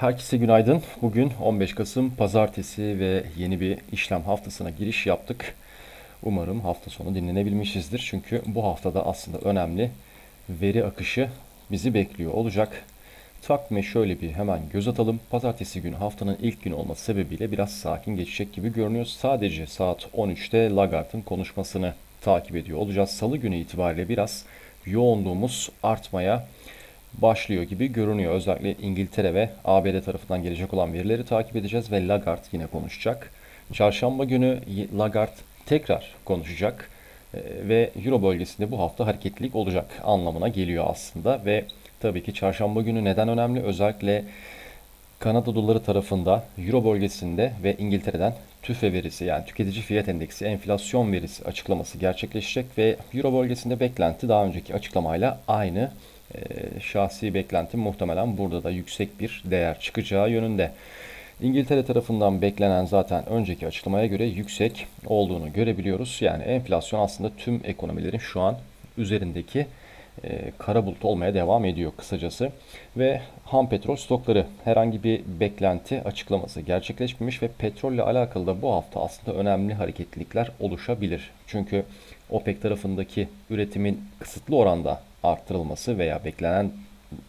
Herkese günaydın. Bugün 15 Kasım Pazartesi ve yeni bir işlem haftasına giriş yaptık. Umarım hafta sonu dinlenebilmişizdir. Çünkü bu haftada aslında önemli veri akışı bizi bekliyor olacak. Takvime şöyle bir hemen göz atalım. Pazartesi günü haftanın ilk günü olması sebebiyle biraz sakin geçecek gibi görünüyor. Sadece saat 13'te Lagarde'ın konuşmasını takip ediyor olacağız. Salı günü itibariyle biraz yoğunluğumuz artmaya başlıyor gibi görünüyor. Özellikle İngiltere ve ABD tarafından gelecek olan verileri takip edeceğiz ve Lagarde yine konuşacak. Çarşamba günü Lagarde tekrar konuşacak Ee, ve Euro bölgesinde bu hafta hareketlilik olacak anlamına geliyor aslında ve tabii ki çarşamba günü neden önemli? Özellikle Kanada doları tarafında Euro bölgesinde ve İngiltere'den TÜFE verisi yani tüketici fiyat endeksi enflasyon verisi açıklaması gerçekleşecek ve Euro bölgesinde beklenti daha önceki açıklamayla aynı. Ee, şahsi beklentim muhtemelen burada da yüksek bir değer çıkacağı yönünde. İngiltere tarafından beklenen zaten önceki açıklamaya göre yüksek olduğunu görebiliyoruz. Yani enflasyon aslında tüm ekonomilerin şu an üzerindeki e, kara bulut olmaya devam ediyor kısacası. Ve ham petrol stokları herhangi bir beklenti açıklaması gerçekleşmemiş ve petrolle alakalı da bu hafta aslında önemli hareketlilikler oluşabilir. Çünkü OPEC tarafındaki üretimin kısıtlı oranda arttırılması veya beklenen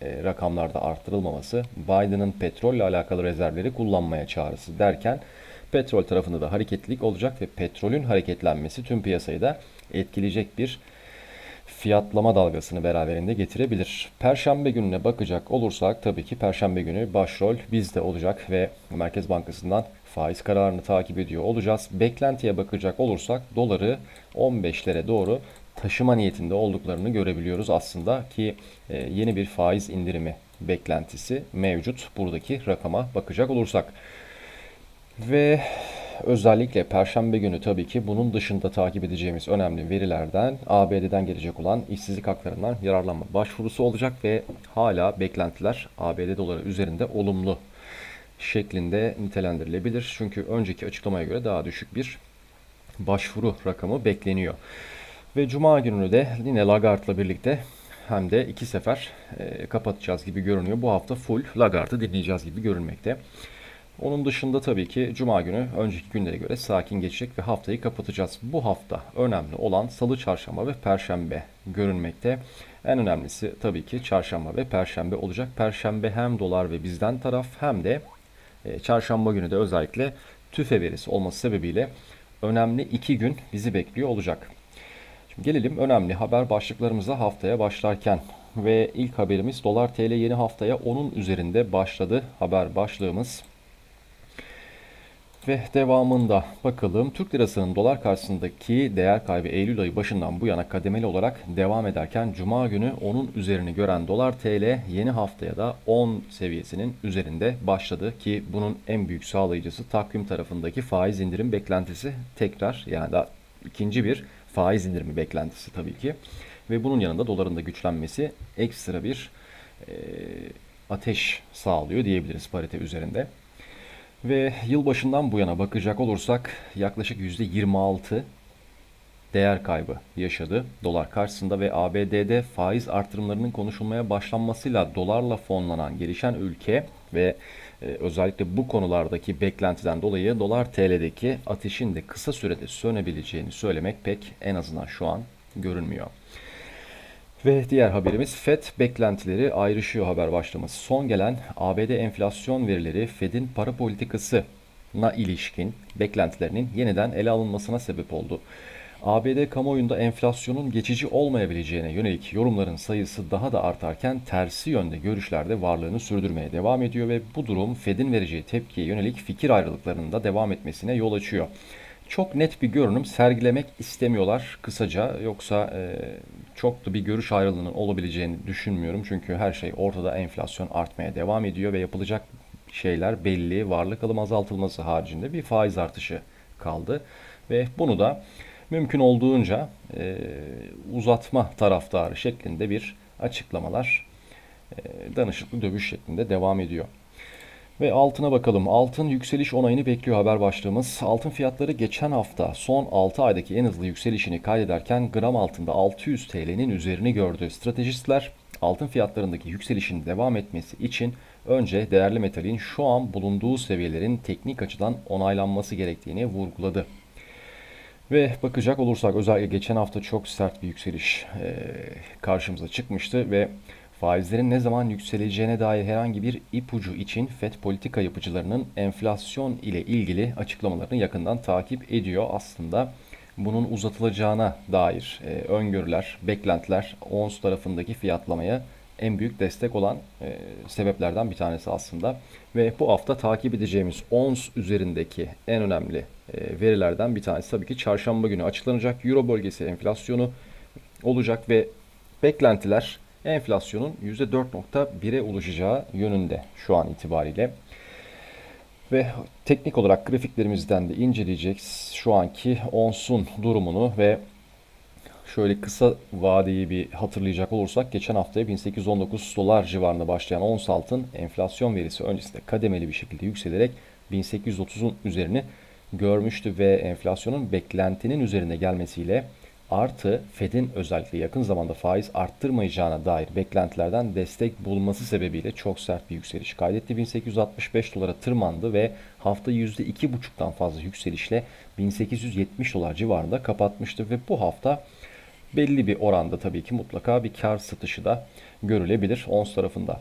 e, rakamlarda arttırılmaması Biden'ın petrolle alakalı rezervleri kullanmaya çağrısı derken petrol tarafında da hareketlilik olacak ve petrolün hareketlenmesi tüm piyasayı da etkileyecek bir fiyatlama dalgasını beraberinde getirebilir. Perşembe gününe bakacak olursak tabii ki Perşembe günü başrol bizde olacak ve Merkez Bankası'ndan faiz kararını takip ediyor olacağız. Beklentiye bakacak olursak doları 15'lere doğru taşıma niyetinde olduklarını görebiliyoruz aslında ki e, yeni bir faiz indirimi beklentisi mevcut buradaki rakama bakacak olursak. Ve özellikle Perşembe günü tabii ki bunun dışında takip edeceğimiz önemli verilerden ABD'den gelecek olan işsizlik haklarından yararlanma başvurusu olacak ve hala beklentiler ABD doları üzerinde olumlu şeklinde nitelendirilebilir. Çünkü önceki açıklamaya göre daha düşük bir başvuru rakamı bekleniyor. Ve Cuma gününü de yine Lagarde'la birlikte hem de iki sefer e, kapatacağız gibi görünüyor. Bu hafta full Lagarde'ı dinleyeceğiz gibi görünmekte. Onun dışında tabii ki Cuma günü önceki günlere göre sakin geçecek ve haftayı kapatacağız. Bu hafta önemli olan Salı, Çarşamba ve Perşembe görünmekte. En önemlisi tabii ki Çarşamba ve Perşembe olacak. Perşembe hem dolar ve bizden taraf hem de e, Çarşamba günü de özellikle tüfe verisi olması sebebiyle önemli iki gün bizi bekliyor olacak. Şimdi gelelim önemli haber başlıklarımıza haftaya başlarken ve ilk haberimiz dolar TL yeni haftaya onun üzerinde başladı haber başlığımız. Ve devamında bakalım Türk lirasının dolar karşısındaki değer kaybı Eylül ayı başından bu yana kademeli olarak devam ederken Cuma günü onun üzerini gören dolar TL yeni haftaya da 10 seviyesinin üzerinde başladı ki bunun en büyük sağlayıcısı takvim tarafındaki faiz indirim beklentisi tekrar yani da ikinci bir faiz indirimi beklentisi tabii ki. Ve bunun yanında doların da güçlenmesi ekstra bir e, ateş sağlıyor diyebiliriz parite üzerinde. Ve yılbaşından bu yana bakacak olursak yaklaşık %26 değer kaybı yaşadı dolar karşısında ve ABD'de faiz artırımlarının konuşulmaya başlanmasıyla dolarla fonlanan gelişen ülke ve e, özellikle bu konulardaki beklentiden dolayı dolar TL'deki ateşin de kısa sürede sönebileceğini söylemek pek en azından şu an görünmüyor. Ve diğer haberimiz FED beklentileri ayrışıyor haber başlaması. Son gelen ABD enflasyon verileri FED'in para politikasına ilişkin beklentilerinin yeniden ele alınmasına sebep oldu. ABD kamuoyunda enflasyonun geçici olmayabileceğine yönelik yorumların sayısı daha da artarken tersi yönde görüşlerde varlığını sürdürmeye devam ediyor ve bu durum Fed'in vereceği tepkiye yönelik fikir ayrılıklarının da devam etmesine yol açıyor. Çok net bir görünüm sergilemek istemiyorlar kısaca yoksa e, çok da bir görüş ayrılığının olabileceğini düşünmüyorum. Çünkü her şey ortada enflasyon artmaya devam ediyor ve yapılacak şeyler belli varlık alım azaltılması haricinde bir faiz artışı kaldı. Ve bunu da mümkün olduğunca e, uzatma taraftarı şeklinde bir açıklamalar e, danışıklı dövüş şeklinde devam ediyor. Ve altına bakalım. Altın yükseliş onayını bekliyor haber başlığımız. Altın fiyatları geçen hafta son 6 aydaki en hızlı yükselişini kaydederken gram altında 600 TL'nin üzerini gördü. Stratejistler altın fiyatlarındaki yükselişin devam etmesi için önce değerli metalin şu an bulunduğu seviyelerin teknik açıdan onaylanması gerektiğini vurguladı. Ve bakacak olursak özellikle geçen hafta çok sert bir yükseliş e, karşımıza çıkmıştı ve faizlerin ne zaman yükseleceğine dair herhangi bir ipucu için FED politika yapıcılarının enflasyon ile ilgili açıklamalarını yakından takip ediyor. Aslında bunun uzatılacağına dair e, öngörüler, beklentiler ONS tarafındaki fiyatlamaya en büyük destek olan e, sebeplerden bir tanesi aslında. Ve bu hafta takip edeceğimiz ONS üzerindeki en önemli e, verilerden bir tanesi tabii ki çarşamba günü açıklanacak Euro bölgesi enflasyonu olacak ve beklentiler enflasyonun %4.1'e ulaşacağı yönünde şu an itibariyle. Ve teknik olarak grafiklerimizden de inceleyeceğiz şu anki ONS'un durumunu ve şöyle kısa vadeyi bir hatırlayacak olursak geçen haftaya 1819 dolar civarında başlayan ons altın enflasyon verisi öncesinde kademeli bir şekilde yükselerek 1830'un üzerini görmüştü ve enflasyonun beklentinin üzerine gelmesiyle artı Fed'in özellikle yakın zamanda faiz arttırmayacağına dair beklentilerden destek bulması sebebiyle çok sert bir yükseliş kaydetti. 1865 dolara tırmandı ve hafta %2,5'tan fazla yükselişle 1870 dolar civarında kapatmıştı ve bu hafta belli bir oranda tabii ki mutlaka bir kar satışı da görülebilir ons tarafında.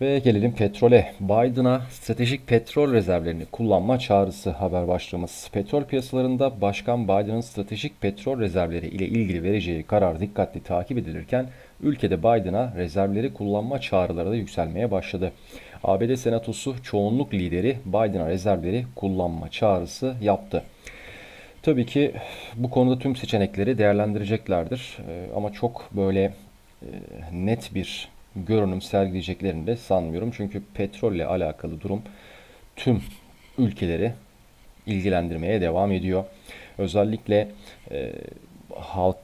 Ve gelelim petrole. Biden'a stratejik petrol rezervlerini kullanma çağrısı haber başlığımız. Petrol piyasalarında Başkan Biden'ın stratejik petrol rezervleri ile ilgili vereceği karar dikkatli takip edilirken ülkede Biden'a rezervleri kullanma çağrıları da yükselmeye başladı. ABD Senatosu çoğunluk lideri Biden'a rezervleri kullanma çağrısı yaptı. Tabii ki bu konuda tüm seçenekleri değerlendireceklerdir. Ee, ama çok böyle e, net bir görünüm sergileyeceklerini de sanmıyorum. Çünkü petrolle alakalı durum tüm ülkeleri ilgilendirmeye devam ediyor. Özellikle e, halk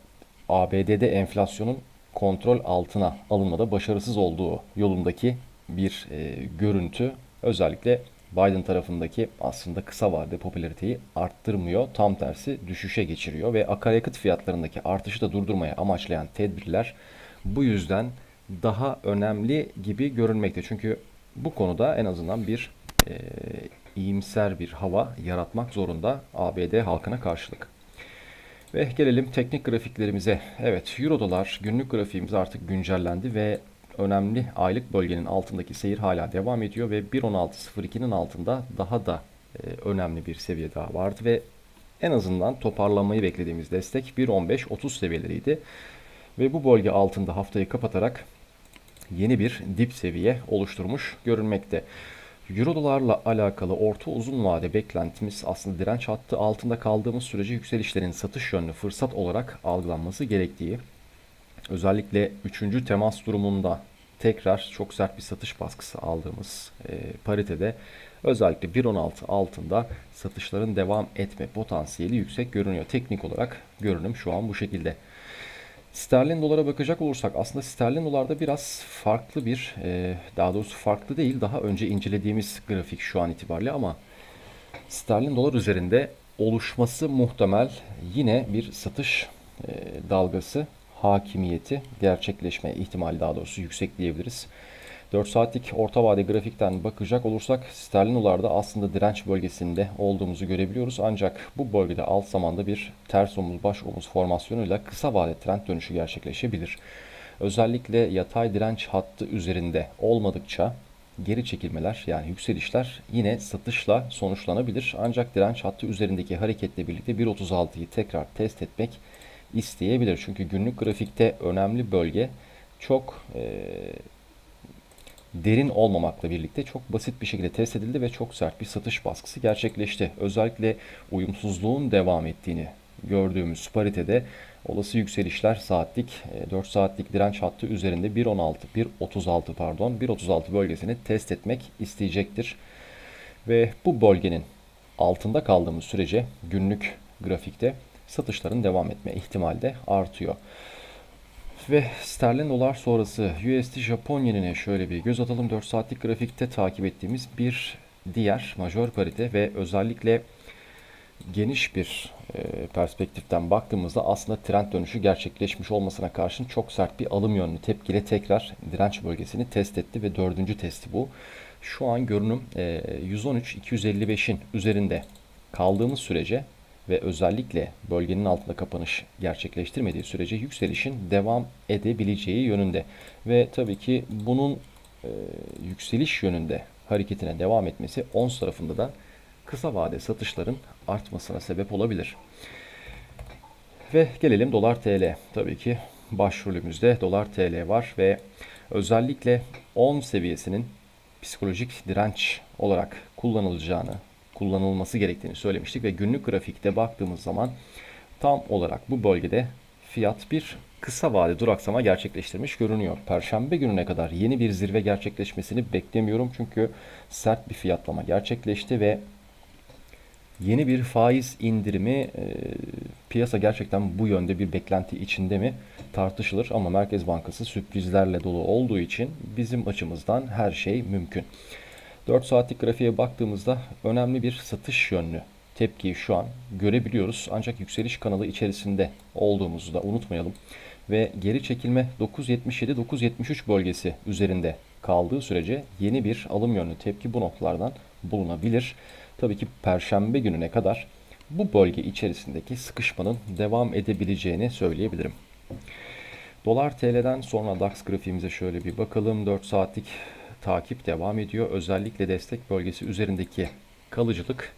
ABD'de enflasyonun kontrol altına alınmada başarısız olduğu yolundaki bir e, görüntü özellikle Biden tarafındaki aslında kısa vadede popülariteyi arttırmıyor. Tam tersi düşüşe geçiriyor ve akaryakıt fiyatlarındaki artışı da durdurmaya amaçlayan tedbirler bu yüzden daha önemli gibi görünmekte. Çünkü bu konuda en azından bir e, iyimser bir hava yaratmak zorunda ABD halkına karşılık. Ve gelelim teknik grafiklerimize. Evet, Euro dolar günlük grafiğimiz artık güncellendi ve önemli aylık bölgenin altındaki seyir hala devam ediyor ve 1.16.02'nin altında daha da e, önemli bir seviye daha vardı ve en azından toparlanmayı beklediğimiz destek 1.15.30 seviyeleriydi. Ve bu bölge altında haftayı kapatarak yeni bir dip seviye oluşturmuş görünmekte. Euro dolarla alakalı orta uzun vade beklentimiz aslında direnç hattı altında kaldığımız sürece yükselişlerin satış yönlü fırsat olarak algılanması gerektiği. Özellikle 3. temas durumunda tekrar çok sert bir satış baskısı aldığımız e, paritede özellikle 1.16 altında satışların devam etme potansiyeli yüksek görünüyor. Teknik olarak görünüm şu an bu şekilde. Sterlin dolara bakacak olursak aslında sterlin dolarda biraz farklı bir e, daha doğrusu farklı değil daha önce incelediğimiz grafik şu an itibariyle ama sterlin dolar üzerinde oluşması muhtemel yine bir satış e, dalgası hakimiyeti gerçekleşme ihtimali daha doğrusu yüksek diyebiliriz. 4 saatlik orta vade grafikten bakacak olursak sterlin dolarda aslında direnç bölgesinde olduğumuzu görebiliyoruz. Ancak bu bölgede alt zamanda bir ters omuz baş omuz formasyonuyla kısa vade trend dönüşü gerçekleşebilir. Özellikle yatay direnç hattı üzerinde olmadıkça geri çekilmeler yani yükselişler yine satışla sonuçlanabilir. Ancak direnç hattı üzerindeki hareketle birlikte 1.36'yı tekrar test etmek isteyebilir. Çünkü günlük grafikte önemli bölge çok e, derin olmamakla birlikte çok basit bir şekilde test edildi ve çok sert bir satış baskısı gerçekleşti. Özellikle uyumsuzluğun devam ettiğini gördüğümüz paritede olası yükselişler saatlik 4 e, saatlik direnç hattı üzerinde 1.16 1.36 pardon 1.36 bölgesini test etmek isteyecektir. Ve bu bölgenin altında kaldığımız sürece günlük grafikte satışların devam etme ihtimali de artıyor. Ve sterlin dolar sonrası USD Japon yenine şöyle bir göz atalım. 4 saatlik grafikte takip ettiğimiz bir diğer majör parite ve özellikle geniş bir e, perspektiften baktığımızda aslında trend dönüşü gerçekleşmiş olmasına karşın çok sert bir alım yönlü tepkiyle tekrar direnç bölgesini test etti ve dördüncü testi bu. Şu an görünüm e, 113-255'in üzerinde kaldığımız sürece ve özellikle bölgenin altında kapanış gerçekleştirmediği sürece yükselişin devam edebileceği yönünde. Ve tabii ki bunun e, yükseliş yönünde hareketine devam etmesi ons tarafında da kısa vade satışların artmasına sebep olabilir. Ve gelelim dolar TL. Tabii ki başrolümüzde dolar TL var ve özellikle 10 seviyesinin psikolojik direnç olarak kullanılacağını, kullanılması gerektiğini söylemiştik ve günlük grafikte baktığımız zaman tam olarak bu bölgede fiyat bir kısa vade duraksama gerçekleştirmiş görünüyor. Perşembe gününe kadar yeni bir zirve gerçekleşmesini beklemiyorum çünkü sert bir fiyatlama gerçekleşti ve yeni bir faiz indirimi e, piyasa gerçekten bu yönde bir beklenti içinde mi tartışılır ama Merkez Bankası sürprizlerle dolu olduğu için bizim açımızdan her şey mümkün. 4 saatlik grafiğe baktığımızda önemli bir satış yönlü tepkiyi şu an görebiliyoruz. Ancak yükseliş kanalı içerisinde olduğumuzu da unutmayalım. Ve geri çekilme 9.77-9.73 bölgesi üzerinde kaldığı sürece yeni bir alım yönlü tepki bu noktalardan bulunabilir. Tabii ki perşembe gününe kadar bu bölge içerisindeki sıkışmanın devam edebileceğini söyleyebilirim. Dolar TL'den sonra DAX grafiğimize şöyle bir bakalım. 4 saatlik takip devam ediyor. Özellikle destek bölgesi üzerindeki kalıcılık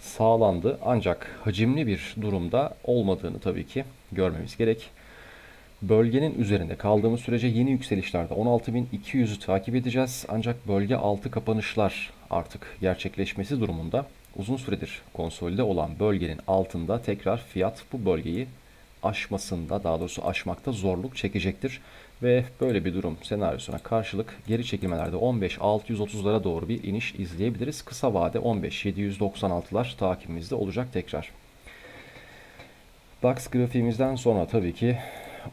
sağlandı. Ancak hacimli bir durumda olmadığını tabii ki görmemiz gerek. Bölgenin üzerinde kaldığımız sürece yeni yükselişlerde 16.200'ü takip edeceğiz. Ancak bölge altı kapanışlar artık gerçekleşmesi durumunda uzun süredir konsolide olan bölgenin altında tekrar fiyat bu bölgeyi aşmasında daha doğrusu aşmakta zorluk çekecektir. Ve böyle bir durum senaryosuna karşılık geri çekilmelerde 15-630'lara doğru bir iniş izleyebiliriz. Kısa vade 15-796'lar takibimizde olacak tekrar. DAX grafiğimizden sonra tabii ki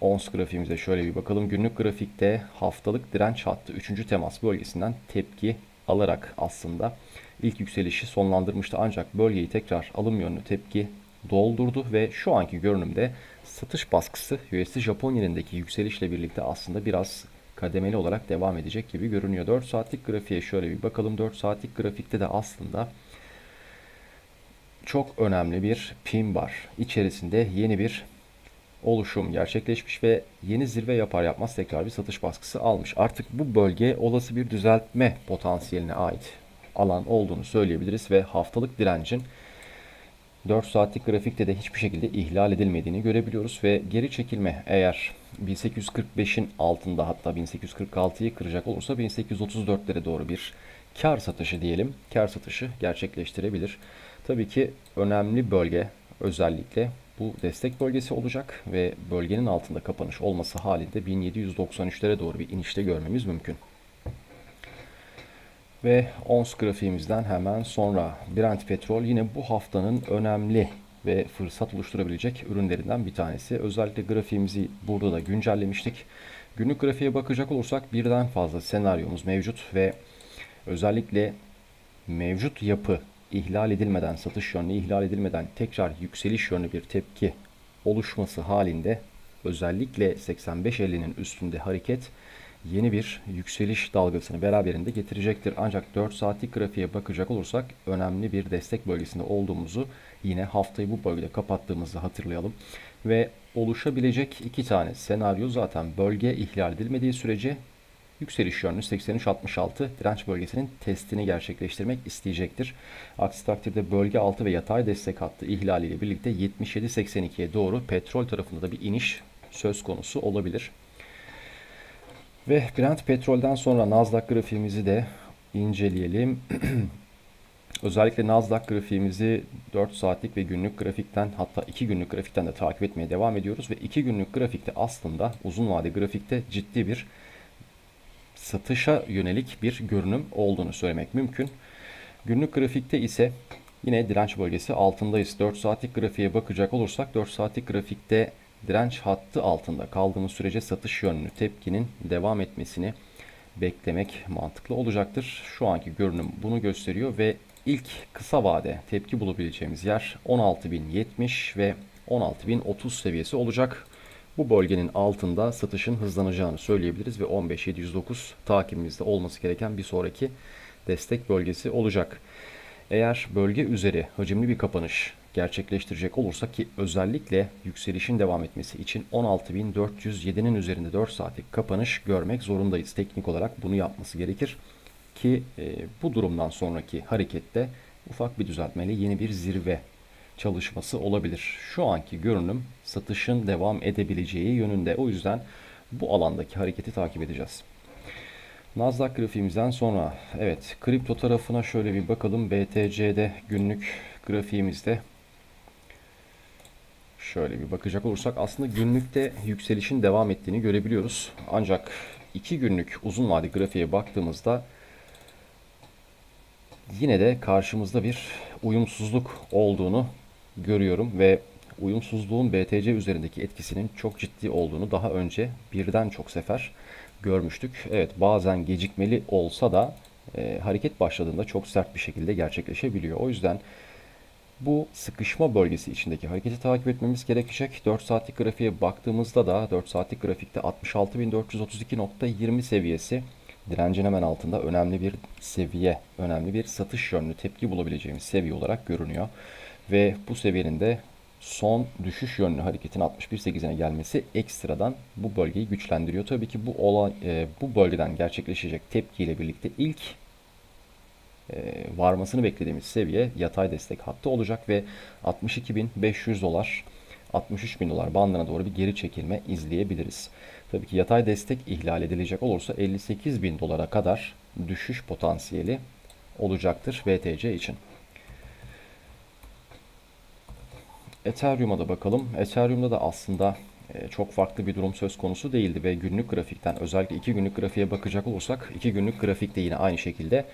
ONS grafiğimize şöyle bir bakalım. Günlük grafikte haftalık direnç hattı 3. temas bölgesinden tepki alarak aslında ilk yükselişi sonlandırmıştı. Ancak bölgeyi tekrar alım yönlü tepki doldurdu ve şu anki görünümde satış baskısı USD Japon yenindeki yükselişle birlikte aslında biraz kademeli olarak devam edecek gibi görünüyor. 4 saatlik grafiğe şöyle bir bakalım. 4 saatlik grafikte de aslında çok önemli bir pin var. İçerisinde yeni bir oluşum gerçekleşmiş ve yeni zirve yapar yapmaz tekrar bir satış baskısı almış. Artık bu bölge olası bir düzeltme potansiyeline ait alan olduğunu söyleyebiliriz ve haftalık direncin 4 saatlik grafikte de hiçbir şekilde ihlal edilmediğini görebiliyoruz ve geri çekilme eğer 1845'in altında hatta 1846'yı kıracak olursa 1834'lere doğru bir kar satışı diyelim. Kar satışı gerçekleştirebilir. Tabii ki önemli bölge özellikle bu destek bölgesi olacak ve bölgenin altında kapanış olması halinde 1793'lere doğru bir inişte görmemiz mümkün. Ve ons grafiğimizden hemen sonra Brent petrol yine bu haftanın önemli ve fırsat oluşturabilecek ürünlerinden bir tanesi. Özellikle grafiğimizi burada da güncellemiştik. Günlük grafiğe bakacak olursak birden fazla senaryomuz mevcut ve özellikle mevcut yapı ihlal edilmeden, satış yönlü ihlal edilmeden tekrar yükseliş yönlü bir tepki oluşması halinde özellikle 85.50'nin üstünde hareket yeni bir yükseliş dalgasını beraberinde getirecektir. Ancak 4 saatlik grafiğe bakacak olursak önemli bir destek bölgesinde olduğumuzu yine haftayı bu bölgede kapattığımızı hatırlayalım. Ve oluşabilecek iki tane senaryo zaten bölge ihlal edilmediği sürece yükseliş yönlü 83-66 direnç bölgesinin testini gerçekleştirmek isteyecektir. Aksi takdirde bölge altı ve yatay destek hattı ihlaliyle birlikte 77-82'ye doğru petrol tarafında da bir iniş söz konusu olabilir. Ve Brent petrolden sonra Nasdaq grafiğimizi de inceleyelim. Özellikle Nasdaq grafiğimizi 4 saatlik ve günlük grafikten hatta 2 günlük grafikten de takip etmeye devam ediyoruz. Ve 2 günlük grafikte aslında uzun vade grafikte ciddi bir satışa yönelik bir görünüm olduğunu söylemek mümkün. Günlük grafikte ise yine direnç bölgesi altındayız. 4 saatlik grafiğe bakacak olursak 4 saatlik grafikte direnç hattı altında kaldığımız sürece satış yönlü tepkinin devam etmesini beklemek mantıklı olacaktır. Şu anki görünüm bunu gösteriyor ve ilk kısa vade tepki bulabileceğimiz yer 16.070 ve 16.030 seviyesi olacak. Bu bölgenin altında satışın hızlanacağını söyleyebiliriz ve 15.709 takibimizde olması gereken bir sonraki destek bölgesi olacak. Eğer bölge üzeri hacimli bir kapanış gerçekleştirecek olursak ki özellikle yükselişin devam etmesi için 16.407'nin üzerinde 4 saatlik kapanış görmek zorundayız. Teknik olarak bunu yapması gerekir ki e, bu durumdan sonraki harekette ufak bir düzeltmeyle yeni bir zirve çalışması olabilir. Şu anki görünüm satışın devam edebileceği yönünde. O yüzden bu alandaki hareketi takip edeceğiz. Nasdaq grafiğimizden sonra evet kripto tarafına şöyle bir bakalım. BTC'de günlük grafiğimizde şöyle bir bakacak olursak aslında günlükte yükselişin devam ettiğini görebiliyoruz. Ancak iki günlük uzun vade grafiğe baktığımızda yine de karşımızda bir uyumsuzluk olduğunu görüyorum ve uyumsuzluğun BTC üzerindeki etkisinin çok ciddi olduğunu daha önce birden çok sefer görmüştük. Evet bazen gecikmeli olsa da e, hareket başladığında çok sert bir şekilde gerçekleşebiliyor. O yüzden bu sıkışma bölgesi içindeki hareketi takip etmemiz gerekecek. 4 saatlik grafiğe baktığımızda da 4 saatlik grafikte 66.432.20 seviyesi direncin hemen altında önemli bir seviye, önemli bir satış yönlü tepki bulabileceğimiz seviye olarak görünüyor. Ve bu seviyenin de son düşüş yönlü hareketin 61.8'ine gelmesi ekstradan bu bölgeyi güçlendiriyor. Tabii ki bu olay, e, bu bölgeden gerçekleşecek tepkiyle birlikte ilk varmasını beklediğimiz seviye yatay destek hattı olacak ve 62.500 dolar 63.000 dolar bandına doğru bir geri çekilme izleyebiliriz. Tabii ki yatay destek ihlal edilecek olursa 58.000 dolara kadar düşüş potansiyeli olacaktır BTC için. Ethereum'a da bakalım. Ethereum'da da aslında e, çok farklı bir durum söz konusu değildi ve günlük grafikten özellikle iki günlük grafiğe bakacak olursak iki günlük grafikte yine aynı şekilde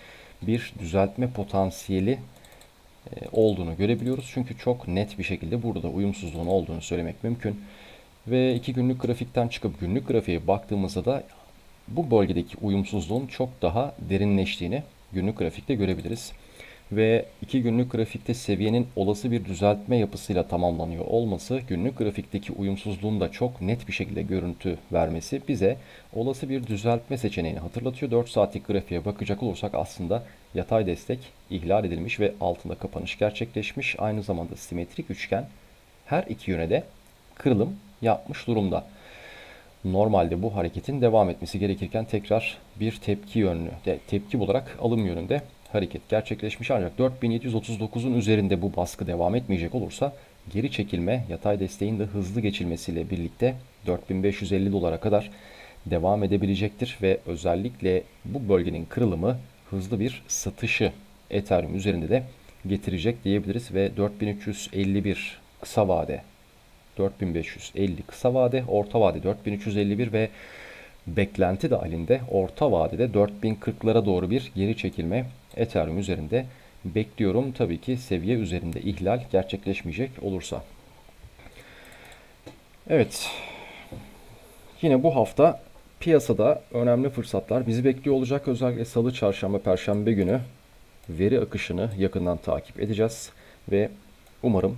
bir düzeltme potansiyeli e, olduğunu görebiliyoruz. Çünkü çok net bir şekilde burada uyumsuzluğun olduğunu söylemek mümkün. Ve iki günlük grafikten çıkıp günlük grafiğe baktığımızda da bu bölgedeki uyumsuzluğun çok daha derinleştiğini günlük grafikte görebiliriz ve 2 günlük grafikte seviyenin olası bir düzeltme yapısıyla tamamlanıyor olması günlük grafikteki uyumsuzluğun da çok net bir şekilde görüntü vermesi bize olası bir düzeltme seçeneğini hatırlatıyor. 4 saatlik grafiğe bakacak olursak aslında yatay destek ihlal edilmiş ve altında kapanış gerçekleşmiş. Aynı zamanda simetrik üçgen her iki yöne de kırılım yapmış durumda. Normalde bu hareketin devam etmesi gerekirken tekrar bir tepki yönlü, tepki olarak alım yönünde hareket gerçekleşmiş. Ancak 4739'un üzerinde bu baskı devam etmeyecek olursa geri çekilme yatay desteğin de hızlı geçilmesiyle birlikte 4550 dolara kadar devam edebilecektir ve özellikle bu bölgenin kırılımı hızlı bir satışı Ethereum üzerinde de getirecek diyebiliriz ve 4351 kısa vade 4550 kısa vade, orta vade 4351 ve beklenti dahilinde orta vadede 4040'lara doğru bir geri çekilme Ethereum üzerinde bekliyorum. Tabii ki seviye üzerinde ihlal gerçekleşmeyecek olursa. Evet. Yine bu hafta piyasada önemli fırsatlar bizi bekliyor olacak. Özellikle salı, çarşamba, perşembe günü veri akışını yakından takip edeceğiz ve umarım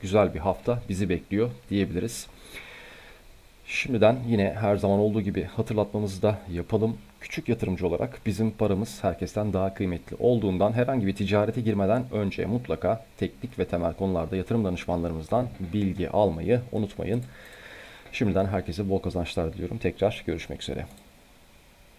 güzel bir hafta bizi bekliyor diyebiliriz. Şimdiden yine her zaman olduğu gibi hatırlatmamızı da yapalım. Küçük yatırımcı olarak bizim paramız herkesten daha kıymetli olduğundan herhangi bir ticarete girmeden önce mutlaka teknik ve temel konularda yatırım danışmanlarımızdan bilgi almayı unutmayın. Şimdiden herkese bol kazançlar diliyorum. Tekrar görüşmek üzere.